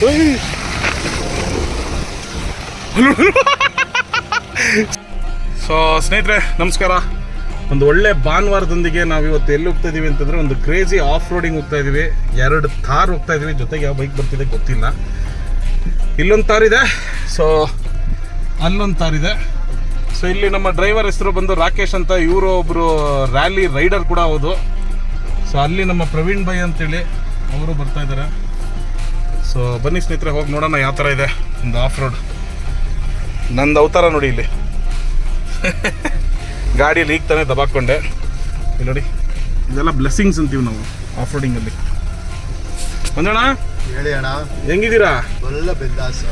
So ಸ್ನೇಹಿತರೆ, ನಮಸ್ಕಾರ. ಒಂದು ಒಳ್ಳೆ ಭಾನುವಾರದೊಂದಿಗೆ ನಾವು ಇವತ್ತು ಎಲ್ಲಿ ಹೋಗ್ತಾ ಇದೀವಿ ಅಂತಂದ್ರೆ ಒಂದು ಕ್ರೇಜಿ ಆಫ್ ರೋಡಿಂಗ್ ಹೋಗ್ತಾ ಇದೀವಿ. ಎರಡು ಥಾರ್ ಹೋಗ್ತಾ ಇದೀವಿ. ಜೊತೆಗೆ ಯಾವ ಬೈಕ್ ಬರ್ತಿದೆ ಗೊತ್ತಿಲ್ಲ. ಇಲ್ಲೊಂದು ತಾರ್ ಇದೆ. ಸೊ ಅಲ್ಲೊಂದು ತಾರ್ ಇದೆ. ಸೊ ಇಲ್ಲಿ ನಮ್ಮ ಡ್ರೈವರ್ ಹೆಸರು ಬಂದು ರಾಕೇಶ್ ಅಂತ. ಇವರು ಒಬ್ಬರು ರ್ಯಾಲಿ ರೈಡರ್ ಕೂಡ ಹೌದು. ಸೊ ಅಲ್ಲಿ ನಮ್ಮ ಪ್ರವೀಣ್ ಬೈ ಅಂತೇಳಿ ಅವರು ಬರ್ತಾ ಇದ್ದಾರೆ. ಸೊ ಬನ್ನಿ ಸ್ನೇಹಿತರೆ ಹೋಗಿ ನೋಡೋಣ ಯಾವ ಥರ ಇದೆ ಒಂದು ಆಫ್ ರೋಡ್ ನಂದು ಅವತಾರ ನೋಡಿ ಇಲ್ಲಿ. ಗಾಡಿ ಲೀಕ್ ತಾನೇ ದಬಾಕೊಂಡೆ ಇಲ್ಲಿ ನೋಡಿ ಇದೆಲ್ಲ ಬ್ಲೆಸ್ಸಿಂಗ್ಸ್ ಅಂತೀವಿ ನಾವು ಆಫ್ ರೋಡಿಂಗಲ್ಲಿ ಬಂದೋಣ ಹೇಳಿ ಅಣ್ಣ. ಹೆಂಗಿದ್ದೀರಾ? ಒಳ್ಳೆ ಬಿಂದಾಸ್.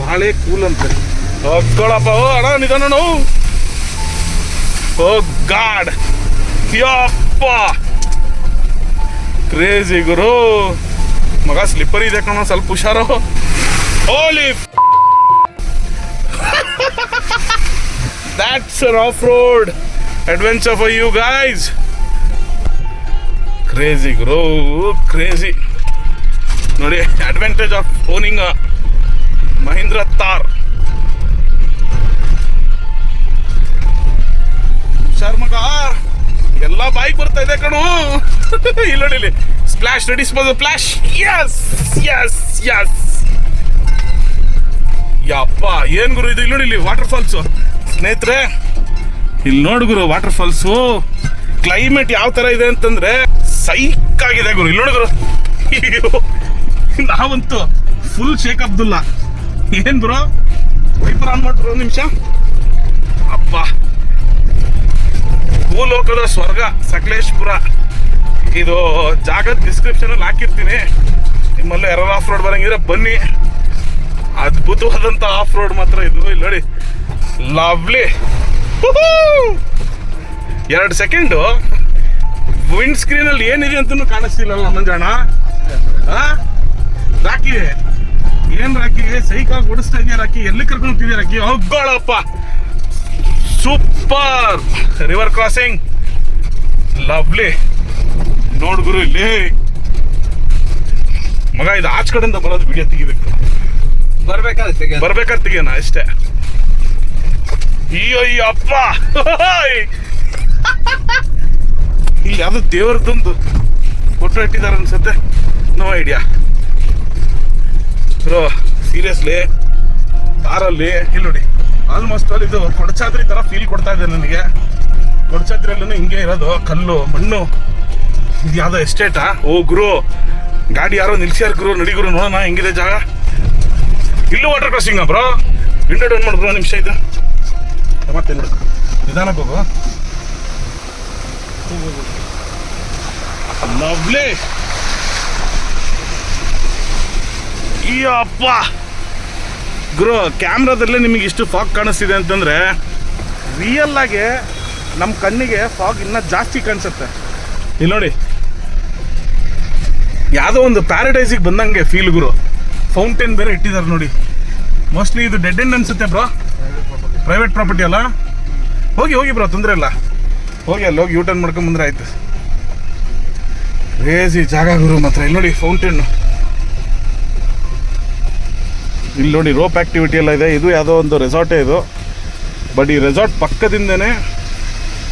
ಬಾಳೆ ಕೂಲ್ ಅಂತ. ಹೋಗ್ಕೊಳಪ್ಪ ಓ ಅಣ್ಣ ನಿಧಾನ ನಾವು ಓ. ಗಾಡ್. ಯಪ್ಪ. ಕ್ರೇಜಿ ಗುರು. ಮಗ ಸ್ಲಿಪ್ಪರ್ ಇದೆ ಕಣ, ಸ್ವಲ್ಪ ಹುಷಾರು. ಓಲಿ that's off road adventure for you guys crazy grow crazy ನೋಡಿ advantage of owning Mahindra Thar ಹುಷಾರ್ ಮಗ. ಎಲ್ಲ ಬೈಕ್ ಬರ್ತಾ ಇದೆ ಕಣೋ. ಇಲ್ಲಿ ನೋಡಿ ಇಲ್ಲಿ for the flash yes yes, yes. ಯಪ್ಪ ಏನು ಗುರು ಇದು? ಇಲ್ಲಿ ನೋಡಿ ಇಲ್ಲಿ ವಾಟರ್ ಫಾಲ್ಸು ಸ್ನೇಹಿತರೆ ಇಲ್ಲಿ ನೋಡು ಗುರು ವಾಟರ್ ಫಾಲ್ಸು ಕ್ಲೈಮೇಟ್ ಯಾವ ಥರ ಇದೆ ಅಂತಂದರೆ ಸೈಕ್ ಆಗಿದೆ ಗುರು. ಇಲ್ಲಿ ನೋಡು ಗುರು ನಾವಂತೂ ಫುಲ್ ಶೇಕ್ ಅಬ್ದುಲ್ಲಾ ಏನ್ ಬ್ರೋ ವೈಪರ್ ಆನ್ ಮಾಡ್ರು ಒಂದು ನಿಮಿಷ. ಅಪ್ಪ. ಭೂಲೋಕದ ಸ್ವರ್ಗ ಸಕಲೇಶ್ಪುರ. ಇದು ಜಾಗದ ಡಿಸ್ಕ್ರಿಪ್ಷನ್ ಅಲ್ಲಿ ಹಾಕಿರ್ತೀನಿ. ನಿಮ್ಮಲ್ಲಿ ಯಾರು ಆಫ್ ರೋಡ್ ಬರಂಗಿದ್ರೆ ಬನ್ನಿ. ಅದ್ಭುತವಾದಂತ ಆಫ್ ರೋಡ್ ಮಾತ್ರ ಇದು. ಇಲ್ಲಿ ನೋಡಿ. ಲವ್ಲಿ ಎರಡು ಸೆಕೆಂಡು ವಿಂಡ್ ಸ್ಕ್ರೀನ್ ಅಲ್ಲಿ ಏನಿದೆ ಅಂತಲೂ ಕಾಣಿಸ್ತಿಲ್ಲ ಮಂಜಣ್ಣ? ರಾಕಿ. ಏನ್ ರಾಕಿ? ಸೈಕಲ್ ಓಡಿಸ್ತಾ ಇದೆಯಾ ರಾಕಿ? ಎಲ್ಲಿ ಕರ್ಕೊಂಡು ಹೋಗ್ತಿದ್ಯಾ ರಾಕಿ? ಹೋಗೋಳಪ್ಪ ಸೂಪರ್ ರಿವರ್ ಕ್ರಾಸಿಂಗ್ ಲವ್ಲಿ ನೋಡ್ ಗುರು ಇಲ್ಲಿ. ಮಗ ಇದು ಆಚ ಕಡೆಯಿಂದ ಬರೋದು ವಿಡಿಯೋ ತೆಗಿಬೇಕು. ಬರ್ಬೇಕಾದ್ರೆ ಬರ್ಬೇಕಾದ್ರೆ ತೆಗಿಯೋಣ ಅಷ್ಟೇ. ಅಯ್ಯೋ ಅಯ್ಯೋ ಅಪ್ಪ. ಇಲ್ಲಿ ಯಾವ್ದು ದೇವರದೊಂದು ಫೋಟೋ ಇಟ್ಟಿದ್ದಾರೆ ಅನ್ಸುತ್ತೆ. ನೋ ಐಡಿಯಾ ಬ್ರೋ ಸೀರಿಯಸ್ಲಿ ಕಾರಲ್ಲಿ ಇಲ್ಲಿ ನೋಡಿ ಆಲ್ಮೋಸ್ಟ್ ಆಲ್ ಇದು ಕೊಡಚಾದ್ರಿ ತರ ಫೀಲ್ ಕೊಡ್ತಾ ಇದೆ ನನಗೆ. ಕೊಡಚಾದ್ರಿಯಲ್ಲೂ ಹಿಂಗೆ ಇರೋದು ಕಲ್ಲು ಮಣ್ಣು. ಇದು ಯಾವುದೋ ಎಸ್ಟೇಟಾ ಓ, ಗುರು. ಗಾಡಿ ಯಾರೋ ನಿಲ್ಸ್ಯಾರ ಗುರು, ನಡಿ ಗುರು, ನೋಡೋಣ, ಹೆಂಗಿದೆ ಜಾಗ? ಇಲ್ಲೂ water crossing bro window down bro ನಿಮಿಷ ಇದು. ಮತ್ತೆ ನಿಧಾನ ಹೋಗು. ಲವ್ಲಿ ಈ ಅಪ್ಪ ಗುರು, ಕ್ಯಾಮ್ರಾದಲ್ಲೇ ನಿಮಗೆ ಇಷ್ಟು ಫಾಗ್ ಕಾಣಿಸ್ತಿದೆ ಅಂತಂದ್ರೆ ರಿಯಲ್ ಆಗಿ ನಮ್ಮ ಕಣ್ಣಿಗೆ ಫಾಗ್ ಇನ್ನೂ ಜಾಸ್ತಿ ಕಾಣಿಸುತ್ತೆ. ಇಲ್ಲಿ ನೋಡಿ. ಯಾವುದೋ ಒಂದು ಪ್ಯಾರಡೈಸಿಗೆ ಬಂದಂಗೆ ಫೀಲ್ ಗುರು. ಫೌಂಟೇನ್ ಬೇರೆ ಇಟ್ಟಿದ್ದಾರೆ ನೋಡಿ. ಮೋಸ್ಟ್ಲಿ ಇದು ಡೆಡ್ ಎಂಡ್ ಅನ್ಸುತ್ತೆ ಬ್ರೋ ಪ್ರೈವೇಟ್ ಪ್ರಾಪರ್ಟಿ ಅಲ್ಲ? ಹೋಗಿ ಹೋಗಿ ಬ್ರೋ ತೊಂದರೆ ಇಲ್ಲ. ಹೋಗಿ ಅಲ್ಲಿ ಹೋಗಿ ಯೂಟರ್ನ್ ಮಾಡ್ಕೊಂಡು ಬಂದ್ರೆ ಆಯ್ತು. ರೇಸಿ ಜಾಗ ಗುರು ಮಾತ್ರ. ಇಲ್ಲಿ ನೋಡಿ ಫೌಂಟೇನ್ ಇಲ್ಲಿ ನೋಡಿ ರೋಪ್ ಆ್ಯಕ್ಟಿವಿಟಿ ಎಲ್ಲ ಇದೆ. ಇದು ಯಾವುದೋ ಒಂದು ರೆಸಾರ್ಟೇ ಇದು. ಬಟ್ ಈ ರೆಸಾರ್ಟ್ ಪಕ್ಕದಿಂದನೇ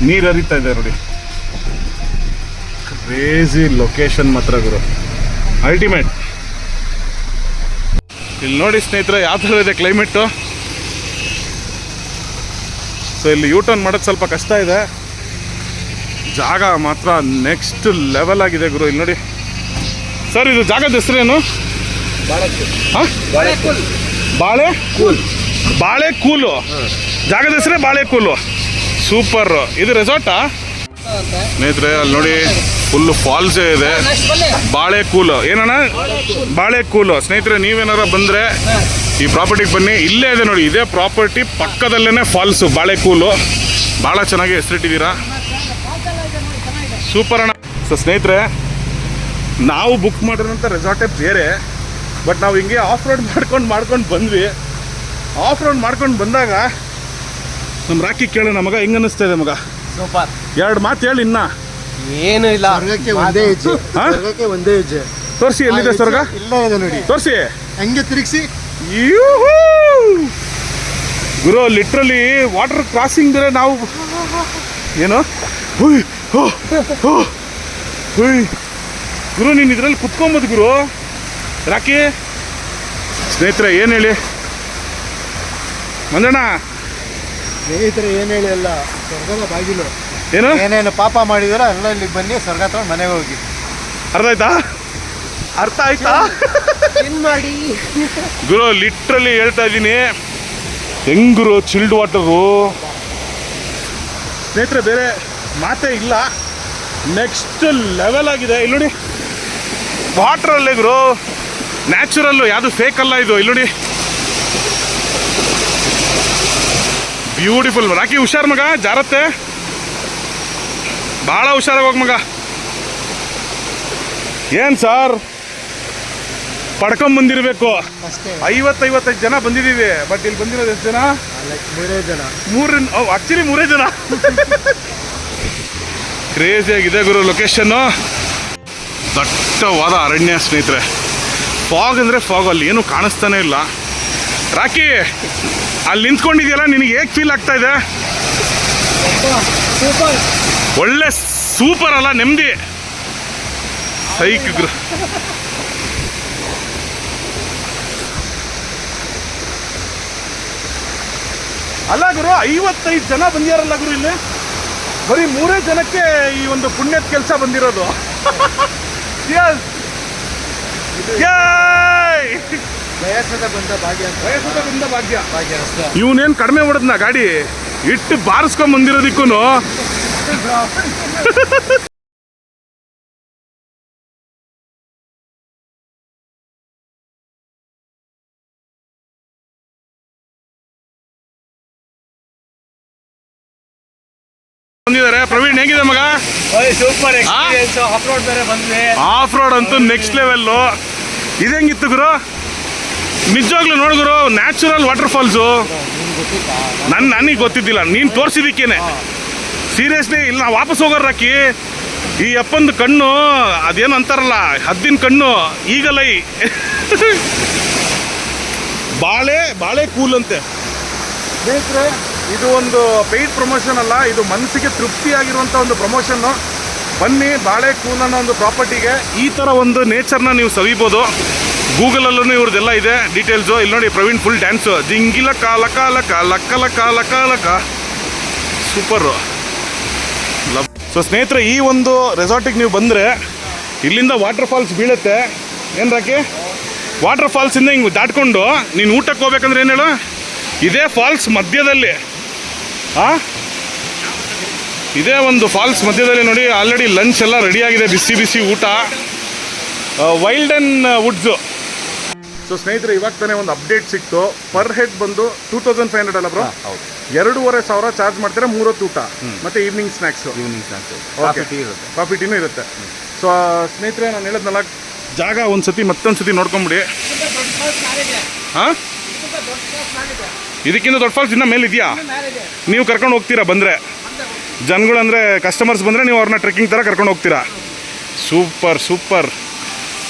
ನೀರು ಹರಿತಾ ಇದೆ ನೋಡಿ. ಕ್ರೇಜಿ ಲೊಕೇಶನ್ ಮಾತ್ರ ಗುರು. ಅಲ್ಟಿಮೇಟ್ ಇಲ್ಲಿ ನೋಡಿ ಸ್ನೇಹಿತರೆ, ಯಾವ ಥರ ಇದೆ ಕ್ಲೈಮೇಟು ಸೊ ಇಲ್ಲಿ ಯೂ ಟರ್ನ್ ಮಾಡೋದು ಸ್ವಲ್ಪ ಕಷ್ಟ ಇದೆ. ಜಾಗ ಮಾತ್ರ ನೆಕ್ಸ್ಟ್ ಲೆವೆಲ್ ಆಗಿದೆ ಗುರು. ಇಲ್ಲಿ ನೋಡಿ. ಸರ್ ಇದು ಜಾಗದ ಹೆಸರೇನು? ಬಾಳೆ ಬಾಳೆ ಬಾಳೆ ಕೂಲು. ಜಾಗದ ಹೆಸರೇ ಬಾಳೆ ಕೂಲು. ಸೂಪರ್ ಇದು ರೆಸಾರ್ಟಾ ಸ್ನೇಹಿತರೆ, ಅಲ್ಲಿ ನೋಡಿ. ಫುಲ್ ಫಾಲ್ಸೇ ಇದೆ. ಬಾಳೆ ಕೂಲು. ಏನಣ್ಣ? ಬಾಳೆ ಕೂಲು. ಸ್ನೇಹಿತರೆ ನೀವೇನಾರ ಬಂದ್ರೆ ಈ ಪ್ರಾಪರ್ಟಿಗೆ ಬನ್ನಿ. ಇಲ್ಲೇ ಇದೆ ನೋಡಿ ಇದೇ ಪ್ರಾಪರ್ಟಿ ಪಕ್ಕದಲ್ಲೇ ಫಾಲ್ಸು ಬಾಳೆ ಕೂಲು. ಭಾಳ ಚೆನ್ನಾಗಿ ಹೆಸರಿಟ್ಟಿದ್ದೀರಾ. ಸೂಪರ್ ಅಣ್ಣ. ಸೊ ಸ್ನೇಹಿತರೆ ನಾವು ಬುಕ್ ಮಾಡಿರೋಂಥ ರೆಸಾರ್ಟೇ ಬೇರೆ ಬಟ್ ನಾವು ಹಿಂಗೆ ಆಫ್ ರೋಡ್ ಮಾಡ್ಕೊಂಡು ಮಾಡ್ಕೊಂಡು ಬಂದ್ವಿ. ಆಫ್ ರೋಡ್ ಮಾಡ್ಕೊಂಡು ಬಂದಾಗ ನಮ್ಮ ರಾಕಿ ಕೇಳೋಣ ಮಗ ಹೆಂಗೆ ಅನ್ನಿಸ್ತಾ ಇದೆ ಮಗ? ಸೂಪರ್ ಎರಡು ಮಾತು ಹೇಳಿ ಇನ್ನ. ಏನು ಇಲ್ಲ. ಸ್ವರ್ಗಕ್ಕೆ ಒಂದೇ ಹೆಜ್ಜೆ. ಹಾ? ಸ್ವರ್ಗಕ್ಕೆ ಒಂದೇ ಹೆಜ್ಜೆ. ತೋರಿಸಿ ಎಲ್ಲಿದೆ ಸ್ವರ್ಗ? ಇಲ್ಲ ಇದೆ ನೋಡಿ. ತೋರಿಸಿ. ಹಂಗೆ ತಿರುಗಿಸಿ? ಯೂಹೂ! ಗುರು ಲಿಟ್ರಲಿ ವಾಟರ್ ಕ್ರಾಸಿಂಗ್ ಇದ್ರೆ ನಾವು ಏನು? ಹುಯ್, ಹೋ, ಹೋ, ಹುಯ್. ಗುರು ನೀನು ಇದರಲ್ಲಿ ಕುತ್ಕೊಂಬೋದು ಗುರು. ರಾಕಿ ಸ್ನೇಹಿತರೆ ಏನು ಹೇಳಿ? ಮಂಜಣ್ಣ. ಸ್ನೇಹಿತರೆ ಏನು ಹೇಳಿ ಅಲ್ಲ? ಸ್ವರ್ಗದ ಬಾಗಿಲು. ಏನು? ಏನೇನು ಪಾಪ ಮಾಡಿದಾರೋ ಎಲ್ಲ ಇಲ್ಲಿಗೆ ಬನ್ನಿ ಸ್ವರ್ಗ ತಗೊಂಡು ಮನೆಗೆ ಹೋಗಿ. ಅರ್ಥ ಆಯ್ತಾ? ಅರ್ಥ ಆಯ್ತಾ? ಏನು ಮಾಡಿ ಗುರು ಲಿಟ್ರಲಿ ಹೇಳ್ತಾ ಇದ್ದೀನಿ. ಹೆಂಗ್ರು ಚಿಲ್ಡ್ ವಾಟರು ಸ್ನೇಹಿತರೆ ಬೇರೆ ಮಾತೇ ಇಲ್ಲ. ನೆಕ್ಸ್ಟ್ ಲೆವೆಲ್ ಆಗಿದೆ. ಇಲ್ಲಿ ನೋಡಿ ವಾಟ್ರಲ್ಲೇ ಗುರು. ನ್ಯಾಚುರಲ್ಲು ಯಾವುದು ಫೇಕ್ ಅಲ್ಲ ಇದು. ಇಲ್ಲಿ ನೋಡಿ. ಬ್ಯೂಟಿಫುಲ್ ರಾಕಿ ಹುಷಾರ್ ಮಗ ಜಾರತ್ತೆ. ಭಾಳ ಹುಷಾರಾಗಿ ಹೋಗಿ ಮಗ. ಏನ್ ಸರ್? ಪಡ್ಕೊಂಬಂದಿರಬೇಕು. ಐವತ್ತೈವತ್ತೈದು ಜನ ಬಂದಿದ್ದೀವಿ. ಬಟ್ ಇಲ್ಲಿ ಬಂದಿರೋದು ಎಷ್ಟು ಜನ? ಮೂರೇ ಜನ. ಮೂರು ಆಕ್ಚುಲಿ ಮೂರೇ ಜನ. ಕ್ರೇಜಿ ಆಗಿದೆ ಗುರು ಲೊಕೇಶನ್ನು ದಟ್ಟವಾದ ಅರಣ್ಯ ಸ್ನೇಹಿತರೆ. ಫಾಗ್ ಅಂದ್ರೆ ಫಾಗ್ ಅಲ್ಲಿ ಏನು ಕಾಣಿಸ್ತಾನೆ ಇಲ್ಲ. ರಾಕಿ ಅಲ್ಲಿ ನಿಂತ್ಕೊಂಡಿದ್ಯಲ್ಲ ನಿನಗೆ ಹೇಗೆ ಫೀಲ್ ಆಗ್ತಾ ಇದೆ? ಒಳ್ಳೆ ಸೂಪರ್ ಅಲ್ಲ ನೆಮ್ಮದಿ. ಸೈಕ್ ಗುರು ಅಲ್ಲ ಗುರು ಐವತ್ತೈದು ಜನ ಬಂದಿಯಾರಲ್ಲ ಗುರು ಇಲ್ಲಿ. ಬರೀ ಮೂರೇ ಜನಕ್ಕೆ ಈ ಒಂದು ಪುಣ್ಯದ ಕೆಲಸ ಬಂದಿರೋದು! ವಯಸ್ಸದ ಬಂದ ಭಾಗ್ಯ ವಯಸ್ಸದ ಬಂದ ಭಾಗ್ಯ ಭಾಗ್ಯ ಇವನೇನು ಕಡಿಮೆ ಹೊಡೆದ್ನ ಗಾಡಿ? ಇಟ್ಟು ಬಾರಿಸ್ಕೊಂಡ್ ಬಂದಿರೋದಿಕ್ಕೂ ಬಂದಿದ್ದಾರೆ. ಪ್ರವೀಣ್ ಹೆಂಗಿದೆ ಮಗ? ಸೂಪರ್ ಎಕ್ಸ್ಪೀರಿಯನ್ಸ್ ಆಫ್ ರೋಡ್ ಬೇರೆ ಬಂದ್ವಿ ಆಫ್ ರೋಡ್ ಅಂತೂ ನೆಕ್ಸ್ಟ್ ಲೆವೆಲ್ಲು ಇದೆಂಗಿತ್ತು ಗುರು? ನಿಜವಾಗ್ಲೂ ನೋಡು ಗುರು ನ್ಯಾಚುರಲ್ ವಾಟರ್ ಫಾಲ್ಸು ನನ್ ನನಗೆ ಗೊತ್ತಿದ್ದಿಲ್ಲ. ನೀನು ತೋರಿಸಿದಿಕ್ಕೇನೆ ಸೀರಿಯಸ್ಲಿ ಇಲ್ಲ ನಾವು ವಾಪಸ್ ಹೋಗೋರು ರಾಕಿ ಈ ಅಪ್ಪಂದು ಕಣ್ಣು ಅದೇನು ಅಂತಾರಲ್ಲ ಹದ್ದಿನ ಕಣ್ಣು ಈಗಲೈ ಬಾಳೆ ಬಾಳೆ ಕೂಲ್ ಅಂತೆ. ಸ್ನೇಹಿತರೆ ಇದು ಒಂದು ಪೇಯ್ಡ್ ಪ್ರಮೋಷನ್ ಅಲ್ಲ ಇದು ಮನಸ್ಸಿಗೆ ತೃಪ್ತಿಯಾಗಿರುವಂಥ ಒಂದು ಪ್ರಮೋಷನ್ನು ಬನ್ನಿ ಬಾಳೆ ಕೂಲ್ ಅನ್ನೋ ಒಂದು ಪ್ರಾಪರ್ಟಿಗೆ. ಈ ಥರ ಒಂದು ನೇಚರ್ನ ನೀವು ಸವಿಬೋದು. ಗೂಗಲಲ್ಲೂ ಇವ್ರದ್ದೆಲ್ಲ ಇದೆ ಡೀಟೇಲ್ಸು ಇಲ್ಲಿ ನೋಡಿ ಪ್ರವೀಣ್ ಫುಲ್ ಡ್ಯಾನ್ಸು ಜಿಂಗಿಲ ಕಾಲ ಕಾಲ ಕಾಲ ಕಲ ಕಾಲ ಕಾಲ ಕಾ ಸೂಪರು. ಸೊ ಸ್ನೇಹಿತರೆ, ಈ ಒಂದು ರೆಸಾರ್ಟಿಗೆ ನೀವು ಬಂದರೆ ಇಲ್ಲಿಂದ ವಾಟರ್ ಫಾಲ್ಸ್ ಬೀಳುತ್ತೆ. ಏನು ರಾಕಿ? ವಾಟರ್ ಫಾಲ್ಸಿಂದ ಹಿಂಗೆ ದಾಟ್ಕೊಂಡು ನೀನು ಊಟಕ್ಕೆ ಹೋಗ್ಬೇಕಂದ್ರೆ ಏನು ಹೇಳು? ಇದೇ ಫಾಲ್ಸ್ ಮಧ್ಯದಲ್ಲಿ. ಆ? ಇದೇ ಒಂದು ಫಾಲ್ಸ್ ಮಧ್ಯದಲ್ಲಿ ನೋಡಿ ಆಲ್ರೆಡಿ ಲಂಚ್ ಎಲ್ಲ ರೆಡಿಯಾಗಿದೆ ಬಿಸಿ ಬಿಸಿ ಊಟ. ವೈಲ್ಡ್ ಆ್ಯಂಡ್ ವುಡ್ಸು ಸೊ ಸ್ನೇಹಿತರೆ ಇವಾಗ ತಾನೇ ಒಂದು ಅಪ್ಡೇಟ್ ಸಿಕ್ತು. ಪರ್ ಹೆಡ್ ಬಂದು ಟೂ ತೌಸಂಡ್ ಫೈವ್ ಹಂಡ್ರೆಡ್ ಅಲ್ಲ ಬ್ರೋ ಹೌದು. ಎರಡೂವರೆ ಸಾವಿರ ಚಾರ್ಜ್ ಮಾಡ್ತಾರೆ ಮೂರೊತ್ತು ಊಟ ಮತ್ತೆ evening snacks evening snacks okay tea ಇರುತ್ತೆ. ಕಾಫಿ ಟೀನೂ ಇರುತ್ತೆ. ಸೊ ಸ್ನೇಹಿತರೆ ನಾನು ಹೇಳಿದ್ನಲ್ಲ ಜಾಗ ಒಂದು ಸತಿ ಮತ್ತೊಂದು ಸತಿ ನೋಡ್ಕೊಂಬಿಡಿ. ಹಾಂ? ಇದಕ್ಕಿಂತ ದೊಡ್ಡ ಫಾಲ್ಸ್ ಇನ್ನೂ ಮೇಲೆ ಇದೆಯಾ? ನೀವು ಕರ್ಕೊಂಡು ಹೋಗ್ತೀರಾ ಬಂದರೆ? ಜನಗಳು ಅಂದರೆ ಕಸ್ಟಮರ್ಸ್ ಬಂದರೆ ನೀವು ಅವ್ರನ್ನ ಟ್ರೆಕ್ಕಿಂಗ್ ಥರ ಕರ್ಕೊಂಡು ಹೋಗ್ತೀರಾ? Super super.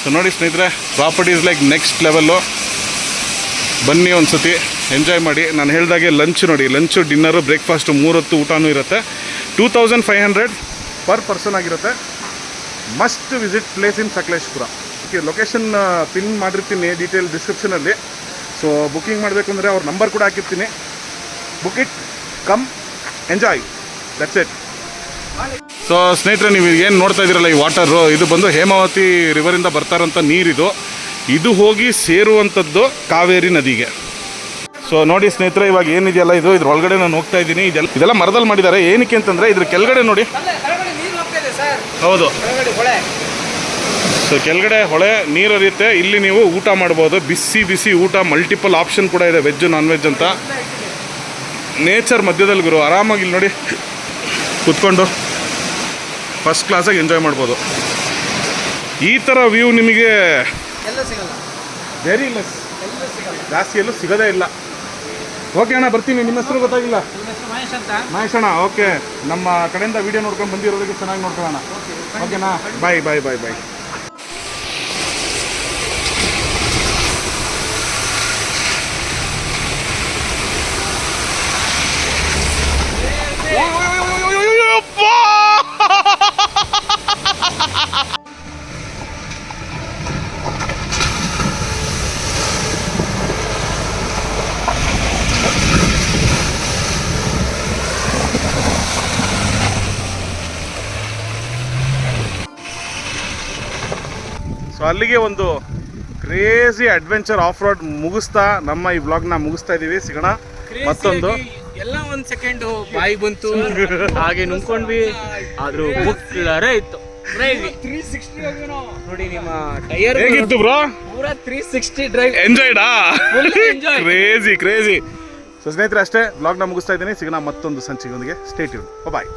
ಸೊ ನೋಡಿ ಸ್ನೇಹಿತರೆ ಪ್ರಾಪರ್ಟೀಸ್ ಲೈಕ್ ನೆಕ್ಸ್ಟ್ ಲೆವೆಲ್ಲು ಬನ್ನಿ ಒಂದು ಸತಿ ಎಂಜಾಯ್ ಮಾಡಿ. ನಾನು ಹೇಳಿದಾಗೆ ಲಂಚ್ ನೋಡಿ ಲಂಚು ಡಿನ್ನರು ಬ್ರೇಕ್ಫಾಸ್ಟು ಮೂರೊತ್ತು ಊಟನೂ ಇರುತ್ತೆ. Two thousand five hundred per person ಆಗಿರುತ್ತೆ. Must visit place in Sakleshpur okay location pin ಮಾಡಿರ್ತೀನಿ ಡೀಟೇಲ್ ಡಿಸ್ಕ್ರಿಪ್ಷನಲ್ಲಿ ಸೊ ಬುಕ್ಕಿಂಗ್ ಮಾಡಬೇಕು ಅಂದರೆ ಅವ್ರ ನಂಬರ್ ಕೂಡ ಹಾಕಿರ್ತೀನಿ. Book it come enjoy that's it so ಸ್ನೇಹಿತರೆ ನೀವು ಏನು ನೋಡ್ತಾ ಇದ್ದೀರಲ್ಲ ಈ ವಾಟರು ಇದು ಬಂದು ಹೇಮಾವತಿ ರಿವರಿಂದ ಬರ್ತಾರಂಥ ನೀರಿದು. ಇದು ಹೋಗಿ ಸೇರುವಂಥದ್ದು ಕಾವೇರಿ ನದಿಗೆ. ಸೊ ನೋಡಿ ಸ್ನೇಹಿತರೆ ಇವಾಗ ಏನಿದೆಯಲ್ಲ ಇದು? ಇದ್ರ ಒಳಗಡೆ ನಾನು ಹೋಗ್ತಾ ಇದ್ದೀನಿ. ಇದೆಲ್ಲ ಇದೆಲ್ಲ ಮರದಲ್ಲಿ ಮಾಡಿದ್ದಾರೆ. ಏನಕ್ಕೆ ಅಂತಂದರೆ ಇದ್ರ ಕೆಳಗಡೆ ನೋಡಿ. ಹೌದು. ಸೊ ಕೆಳಗಡೆ ಹೊಳೆ ನೀರು ಹರಿಯುತ್ತೆ. ಇಲ್ಲಿ ನೀವು ಊಟ ಮಾಡ್ಬೋದು. ಬಿಸಿ ಬಿಸಿ ಊಟ ಮಲ್ಟಿಪಲ್ ಆಪ್ಷನ್ ಕೂಡ ಇದೆ ವೆಜ್ ನಾನ್ ವೆಜ್ ಅಂತ ನೇಚರ್ ಮಧ್ಯದಲ್ಲಿ ಗುರು ಆರಾಮಾಗಿ ಇಲ್ಲಿ ನೋಡಿ. ಕುತ್ಕೊಂಡು. ಫಸ್ಟ್ ಕ್ಲಾಸಾಗಿ ಎಂಜಾಯ್ ಮಾಡ್ಬೋದು. ಈ ಥರ ವ್ಯೂ ನಿಮಗೆ ಎಲ್ಲ ಸಿಗಲ್ಲ. ವೆರಿ ಲೆಸ್ ಎಲ್ಲ ಸಿಗಲ್ಲ. ಜಾಸ್ತಿ ಎಲ್ಲೂ ಸಿಗೋದೇ ಇಲ್ಲ. ಓಕೆ ಅಣ್ಣ ಬರ್ತೀನಿ. ನಿಮ್ಮ ಹೆಸರು ಗೊತ್ತಾಗಿಲ್ಲ? ಮಹೇಶ್ ಅಂತ. ಮಹೇಶ್ ಅಣ್ಣ ಓಕೆ ನಮ್ಮ ಕಡೆಯಿಂದ ವಿಡಿಯೋ ನೋಡ್ಕೊಂಡು ಬಂದಿರೋದಕ್ಕೆ ಚೆನ್ನಾಗಿ ನೋಡ್ಕೊಳ್ಳೋಣ. ಓಕೆನಾ ಬಾಯ್ ಬಾಯ್ ಬಾಯ್ ಬಾಯ್ ಸೊ ಅಲ್ಲಿಗೆ ಒಂದು ಕ್ರೇಜಿ ಅಡ್ವೆಂಚರ್ ಆಫ್ ರೋಡ್ ಮುಗಿಸ್ತಾ ನಮ್ಮ ಈ ವ್ಲಾಗ್ನ ಮುಗಿಸ್ತಾ ಇದ್ದೀವಿ ಸಿಗೋಣ ಮತ್ತೊಂದು. ಎಲ್ಲ ಒಂದ್ ಸೆಕೆಂಡ್ ಬಾಯಿ ಬಂತು. ಹಾಗೆ ನುಂಗ್ಕೊಂಡ್ವಿ. ಆದ್ರೂ ಬುಕ್ಲರೇ ಇತ್ತು. ತ್ರೀ ಸಿಕ್ಸ್ಟಿ ನೋಡಿ ನಿಮ್ಮ ಟೈರ್. ಹೇಗಿತ್ತು ಬ್ರೋ ಪೂರಾ ತ್ರೀ ಸಿಕ್ಸ್ಟಿ ಡ್ರೈವ್ ಎಂಜಾಯ್ಡಾ Full enjoy. Crazy crazy so ಸ್ನೇಹಿತರೆ ಅಷ್ಟೇ ವ್ಲಾಗ್ನ ಮುಗಿಸ್ತಾ ಇದ್ದೀನಿ. ಸಿಗೋಣ ಮತ್ತೊಂದು ಸಂಚಿಗೊಂದಿಗೆ. ಸ್ಟೇಟ್ ಬಾಯ್